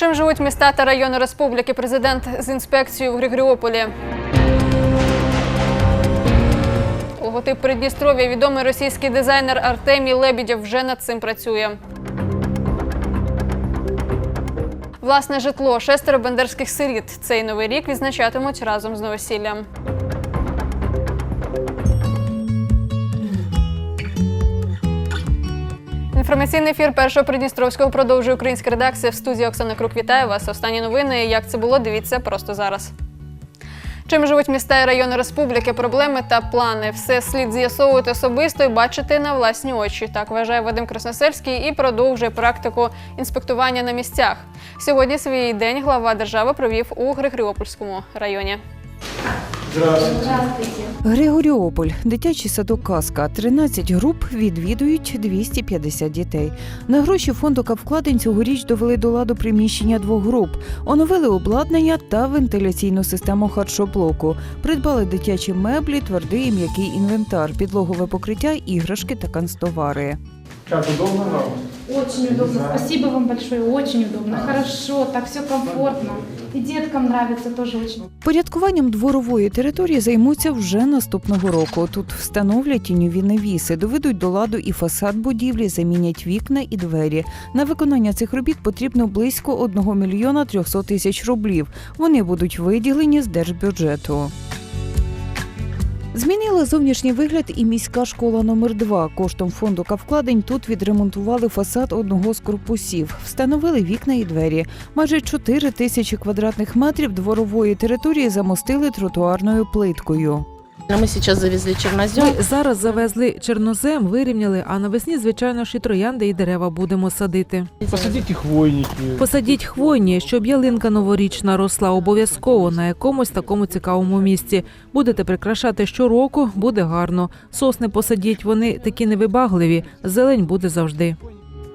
Чим живуть міста та райони республіки? Президент з інспекцією в Григоріополі. Логотип Придністров'я відомий російський дизайнер Артемій Лебідєв вже над цим працює. Власне житло шестеро бендерських сиріт. Цей новий рік відзначатимуть разом з новосіллям. Інформаційний ефір першого Придністровського продовжує українська редакція в студії Оксана Крук. Вітаю вас. Останні новини. Як це було, дивіться просто зараз. Чим живуть міста і райони республіки, проблеми та плани. Все слід з'ясовувати особисто і бачити на власні очі. Так вважає Вадим Красносельський і продовжує практику інспектування на місцях. Сьогодні свій день глава держави провів у Григоріопольському районі. Григоріополь, дитячий садок казка. 13 груп відвідують 250 дітей. На гроші фонду капвкладень цьогоріч довели до ладу приміщення двох груп, оновили обладнання та вентиляційну систему харчоблоку, придбали дитячі меблі, твердий і м'який інвентар, підлогове покриття, іграшки та канцтовари. Как удобно вам? Очень удобно. Спасибо вам большое. Очень удобно. Хорошо, так все комфортно. И деткам нравится тоже очень. Порядкуванням дворової території займуться вже наступного року. Тут встановлять тіньові навіси, доведуть до ладу і фасад будівлі, замінять вікна і двері. На виконання цих робіт потрібно близько 1 мільйона 300 тисяч рублів. Вони будуть виділені з держбюджету. Змінила зовнішній вигляд і міська школа номер 2 Коштом фонду Кавкладень тут відремонтували фасад одного з корпусів, встановили вікна і двері. Майже 4 тисячі квадратних метрів дворової території замостили тротуарною плиткою. Мы сейчас завезли чернозем. Ми зараз завезли чорнозем, вирівняли, а навесні, звичайно, ж і троянди і дерева будемо садити. Посадите хвойники. Посадіть хвойні, щоб ялинка новорічна росла обов'язково на якомусь такому цікавому місці. Будете прикрашати щороку, буде гарно. Сосни посадіть, вони такі невибагливі. Зелень буде завжди.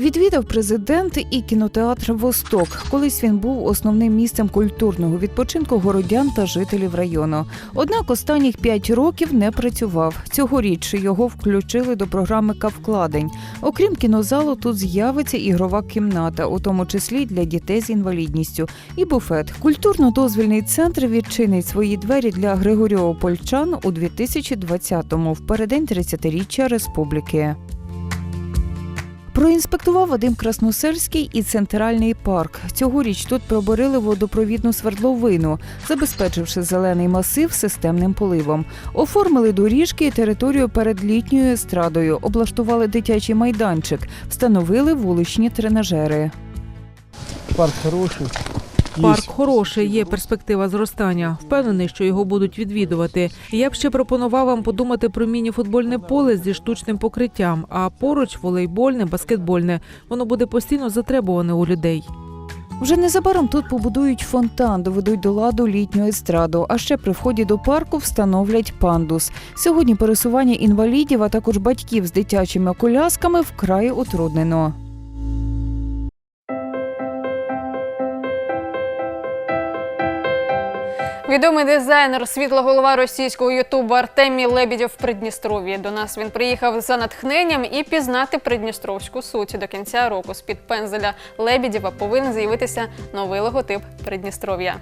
Відвідав президент і кінотеатр Восток. Колись він був основним місцем культурного відпочинку городян та жителів району. Однак останніх п'ять років не працював. Цьогоріч його включили до програми Кавкладень. Окрім кінозалу, тут з'явиться ігрова кімната, у тому числі для дітей з інвалідністю, і буфет. Культурно-дозвільний центр відчинить свої двері для Григоріопольчан у 2020-му, в переддень 30-річчя республіки. Проінспектував Вадим Красносельський і центральний парк. Цьогоріч тут проборили водопровідну свердловину, забезпечивши зелений масив системним поливом. Оформили доріжки і територію перед літньою естрадою, облаштували дитячий майданчик, встановили вуличні тренажери. Парк хороший. Парк хороший, є перспектива зростання. Впевнений, що його будуть відвідувати. Я б ще пропонував вам подумати про міні-футбольне поле зі штучним покриттям, а поруч волейбольне, баскетбольне. Воно буде постійно затребуване у людей. Вже незабаром тут побудують фонтан, доведуть до ладу літню естраду. А ще при вході до парку встановлять пандус. Сьогодні пересування інвалідів, а також батьків з дитячими колясками вкрай утруднено. Відомий дизайнер, світла голова російського ютубу Артемій Лебідєв в Придністров'ї. До нас він приїхав за натхненням і пізнати придністровську суть. До кінця року з-під пензеля Лебідєва повинен з'явитися новий логотип Придністров'я.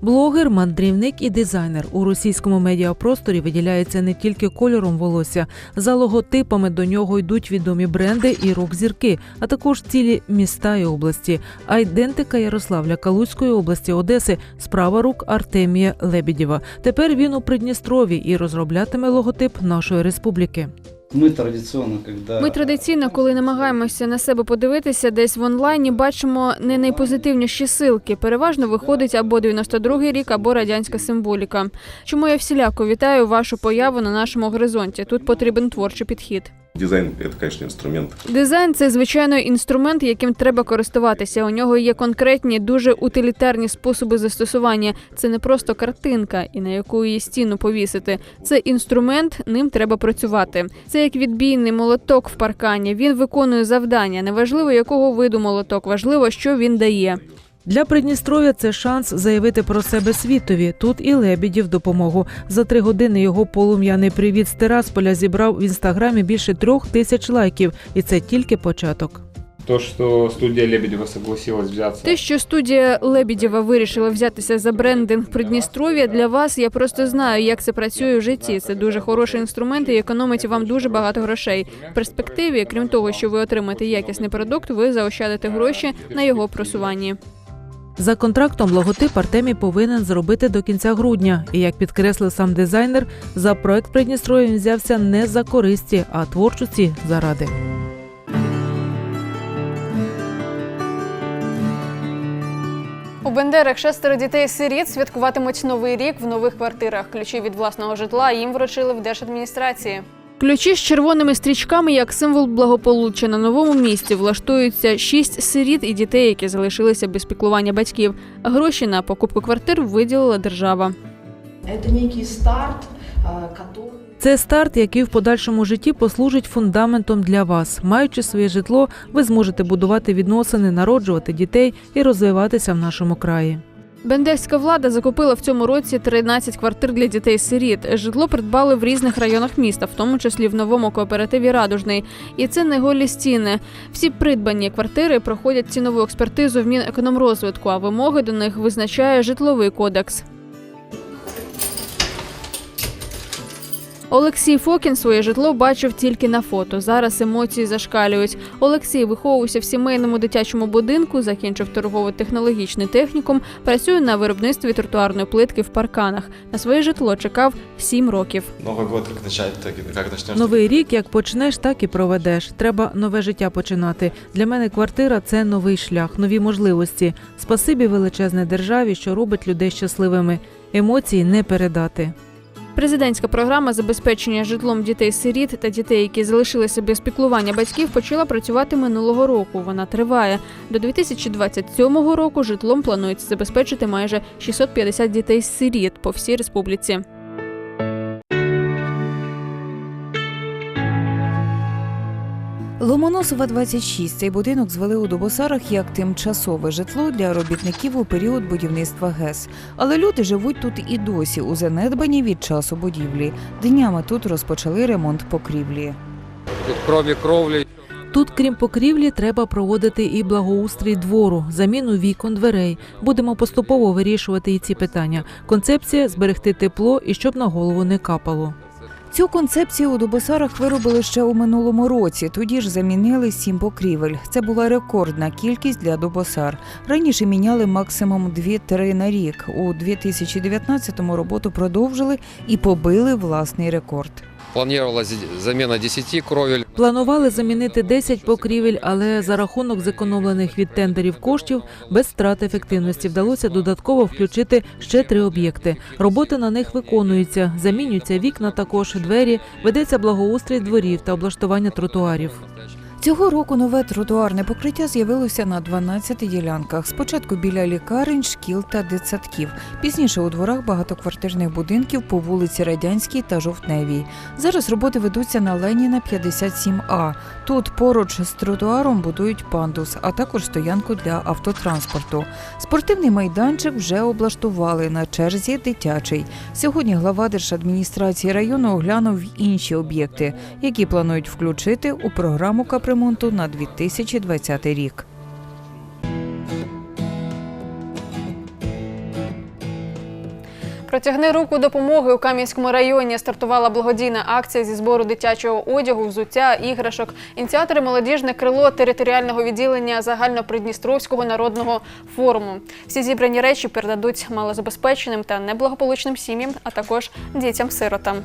Блогер, мандрівник і дизайнер у російському медіапросторі виділяється не тільки кольором волосся. За логотипами до нього йдуть відомі бренди і рок-зірки, а також цілі міста і області. Айдентика Ярославля Калузької області Одеси справа рук Артемія Лебідєва. Тепер він у Придністрові і розроблятиме логотип нашої республіки. Мы традиційно, коли... Ми традиційно, коли намагаємося на себе подивитися десь в онлайні, бачимо не найпозитивніші силки. Переважно виходить або 92-й рік, або радянська символіка. Чому я всіляко вітаю вашу появу на нашому горизонті? Тут потрібен творчий підхід. Дизайн – это, конечно, инструмент. Дизайн це звичайно інструмент, яким треба користуватися. У нього є конкретні, дуже утилітарні способи застосування. Це не просто картинка, і на яку її стіну повісити. Це інструмент, ним треба працювати. Це як відбійний молоток в паркані. Він виконує завдання. Неважливо, якого виду молоток, важливо, що він дає. Для Придністров'я це шанс заявити про себе світові. Тут і Лебідів допомогу. За три години його полум'яний привіт з Тирасполя зібрав в інстаграмі більше трьох тисяч лайків, і це тільки початок. То, что студия Лебедева согласилась взяться Те, що студія Лебідєва вирішила взятися за брендинг Придністров'я, для вас я просто знаю, як це працює в житті. Це дуже хороший інструмент і економить вам дуже багато грошей. В перспективі, крім того, що ви отримаєте якісний продукт, ви заощадите гроші на його просуванні. За контрактом логотип Артемій повинен зробити до кінця грудня. І як підкреслив сам дизайнер, за проект Придністров'я він взявся не за користі, а творчості заради. У Бендерах шестеро дітей-сиріт святкуватимуть новий рік в нових квартирах. Ключі від власного житла їм вручили в держадміністрації. Ключі з червоними стрічками як символ благополуччя на новому місці влаштуються шість сиріт і дітей, які залишилися без піклування батьків. Гроші на покупку квартир виділила держава. Это некий старт, а. Це старт, який в подальшому житті послужить фундаментом для вас. Маючи своє житло, ви зможете будувати відносини, народжувати дітей і розвиватися в нашому краї. Бендерська влада закупила в цьому році 13 квартир для дітей-сиріт. Житло придбали в різних районах міста, в тому числі в новому кооперативі Радужний. І це не голі стіни. Всі придбані квартири проходять цінову експертизу в Мінекономрозвитку, а вимоги до них визначає житловий кодекс. Олексій Фокін своє житло бачив тільки на фото. Зараз емоції зашкалюють. Олексій виховувався в сімейному дитячому будинку, закінчив торгово-технологічний технікум, працює на виробництві тротуарної плитки в парканах. На своє житло чекав сім років. Новий рік як почнеш, так і проведеш. Треба нове життя починати. Для мене квартира це новий шлях, нові можливості. Спасибі величезне державі, що робить людей щасливими. Емоції не передати. Президентська програма забезпечення житлом дітей-сиріт та дітей, які залишилися без піклування батьків, почала працювати минулого року. Вона триває до 2027 року. Житлом планується забезпечити майже 650 дітей-сиріт по всій республіці. Ломоносова 26. Цей будинок звели у Дубосарах як тимчасове житло для робітників у період будівництва ГЕС. Але люди живуть тут і досі у занедбанні від часу будівлі. Днями тут розпочали ремонт покрівлі. Тут кроме кровли Тут, крім покрівлі, треба проводити і благоустрій двору, заміну вікон, дверей. Будемо поступово вирішувати і ці питання. Концепція зберегти тепло і щоб на голову не капало. Цю концепцію у Дубосарах виробили ще у минулому році. Тоді ж замінили сім покрівель. Це була рекордна кількість для Дубосар. Раніше міняли максимум 2-3 на рік. У 2019-му роботу продовжили і побили власний рекорд. Планировалась замена 10 кровель. Планували замінити 10 покрівель, але за рахунок зекономлених від тендерів коштів без втрат ефективності вдалося додатково включити ще три об'єкти. Роботи на них виконуються, замінюються вікна, також двері, ведеться благоустрій дворів та облаштування тротуарів. Цього року нове тротуарне покриття з'явилося на 12 ділянках. Спочатку біля лікарень, шкіл та дитсадків. Пізніше у дворах багатоквартирних будинків по вулиці Радянській та Жовтневій. Зараз роботи ведуться на Леніна 57А. Тут поруч з тротуаром будують пандус, а також стоянку для автотранспорту. Спортивний майданчик вже облаштували на черзі дитячий. Сьогодні глава держадміністрації району оглянув інші об'єкти, які планують включити у програму капремонту на 2020 рік. Протягни руку допомоги у Кам'янському районі. Стартувала благодійна акція зі збору дитячого одягу, взуття, іграшок. Ініціатори молодіжне крило територіального відділення загальнопридністровського народного форуму. Всі зібрані речі передадуть малозабезпеченим та неблагополучним сім'ям, а також дітям-сиротам.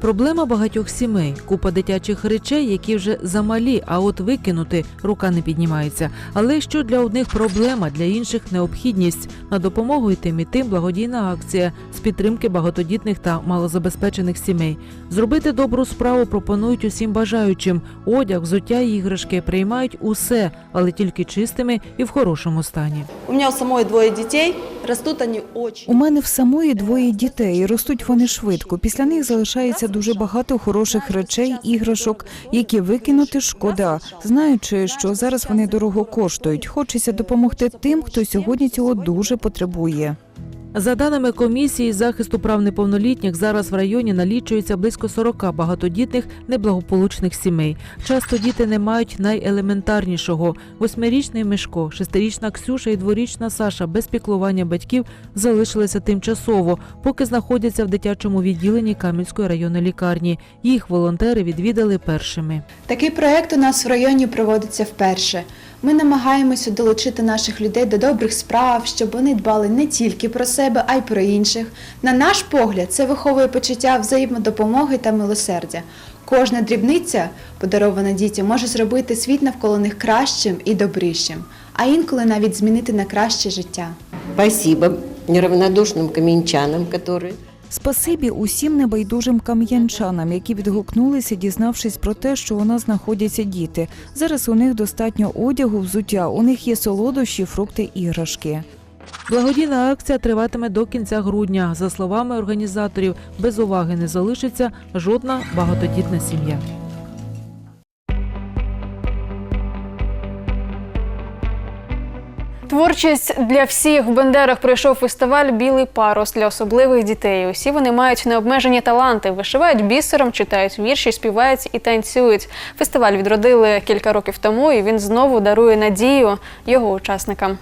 Проблема багатьох сімей купа дитячих речей, які вже замалі, а от викинути рука не піднімається. Але що для одних проблема, для інших необхідність. На допомогу й тим і тим благодійна акція з підтримки багатодітних та малозабезпечених сімей. Зробити добру справу пропонують усім бажаючим. Одяг, взуття іграшки приймають усе, але тільки чистими і в хорошому стані. У меня у самой двое детей, растут вони дуже. У мене в самої двоє дітей. Ростуть вони швидко. Після них залишається дуже багато хороших речей, іграшок, які викинути шкода. Знаючи, що зараз вони дорого коштують. Хочеться допомогти тим, хто сьогодні цього дуже потребує. За даними комісії захисту прав неповнолітніх, зараз в районі налічується близько 40 багатодітних неблагополучних сімей. Часто діти не мають найелементарнішого: восьмирічний Мишко, шестирічна Ксюша і дворічна Саша без піклування батьків залишилися тимчасово, поки знаходяться в дитячому відділенні Кам'янської районної лікарні. Їх волонтери відвідали першими. Такий проект у нас в районі проводиться вперше. Ми намагаємося долучити наших людей до добрих справ, щоб вони дбали не тільки про себе, а й про інших. На наш погляд, це виховує почуття взаємодопомоги та милосердя. Кожна дрібниця, подарована дітям, може зробити світ навколо них кращим і добрішим, а інколи навіть змінити на краще життя. Спасибо неравнодушным каменчанам, которые Спасибі усім небайдужим кам'янчанам, які відгукнулися, дізнавшись про те, що у нас знаходяться діти. Зараз у них достатньо одягу, взуття, у них є солодощі, фрукти, іграшки. Благодійна акція триватиме до кінця грудня. За словами організаторів, без уваги не залишиться жодна багатодітна сім'я. Творчість для всіх в Бендерах пройшов фестиваль Білий парус для особливих дітей. Усі вони мають необмежені таланти, вишивають бісером, читають вірші, співають і танцюють. Фестиваль відродили кілька років тому, і він знову дарує надію його учасникам.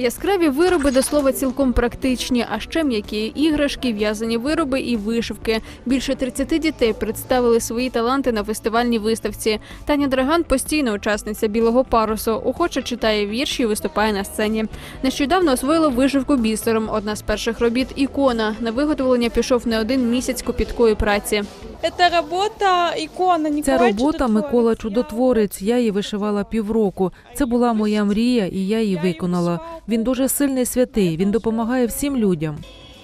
Яскраві вироби до слова цілком практичні, а ще м'які іграшки, в'язані вироби і вишивки. Більше 30 дітей представили свої таланти на фестивальній виставці. Таня Драган постійна учасниця білого парусу. Охоче читає вірші і виступає на сцені. Нещодавно освоїла вишивку бісером. Одна з перших робіт ікона. На виготовлення пішов не один місяць копіткої праці. Это работа икона Ця робота Микола Чудотворець. Я її вишивала півроку. Це була моя мрія, і я її виконала. Він дуже сильний святий. Він допомагає всім людям.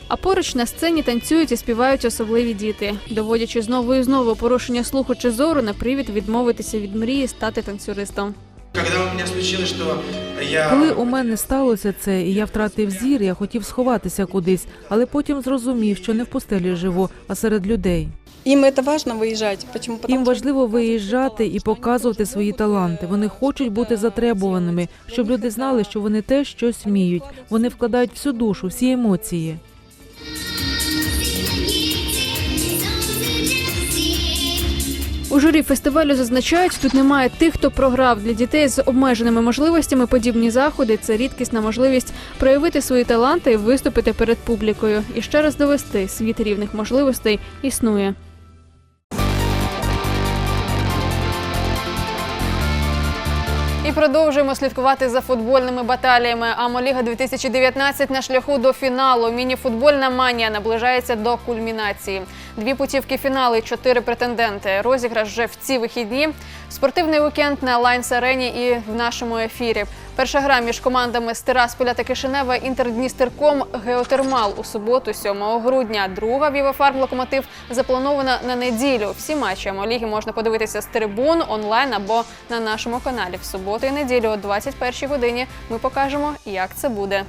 А поруч на сцені танцюють і співають особливі діти, доводячи знову і знову порушення слуху чи зору на привід відмовитися від мрії стати танцюристом. Коли у мене сталося це, і я втратив зір, я хотів сховатися кудись, але потім зрозумів, що не в пустелі живу, а серед людей. Им это важно выезжать. Почему? Їм важливо виїжджати і показувати свої таланти. Вони хочуть бути затребуваними, щоб люди знали, що вони теж щось вміють. Вони вкладають всю душу, всі емоції. У журі фестивалю зазначають, тут немає тих, хто програв для дітей з обмеженими можливостями. Подібні заходи це рідкісна можливість проявити свої таланти і виступити перед публікою. І ще раз довести світ рівних можливостей існує. Продовжуємо слідкувати за футбольними баталіями. Амоліга 2019 на шляху до фіналу. Мініфутбольна манія наближається до кульмінації. Дві путівки фінали, чотири претенденти. Розіграш вже в ці вихідні. Спортивний уікенд на Лайнс Арені і в нашому ефірі. Перша гра між командами з та Кишинева Інтердністерком Геотермал у суботу, 7 грудня. Друга Вівафарм Локомотив запланована на неділю. Всі матчі Амоліги можна подивитися з трибун онлайн або на нашому каналі. В суботу і неділю о 21 годині ми покажемо, як це буде.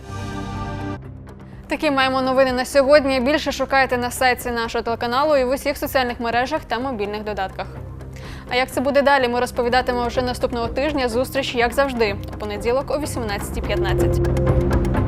Такі маємо новини на сьогодні. Більше шукайте на сайті нашого телеканалу і в усіх соціальних мережах та мобільних додатках. А як це буде далі? Ми розповідатимемо вже наступного тижня. Зустріч, як завжди, у понеділок о 18.15.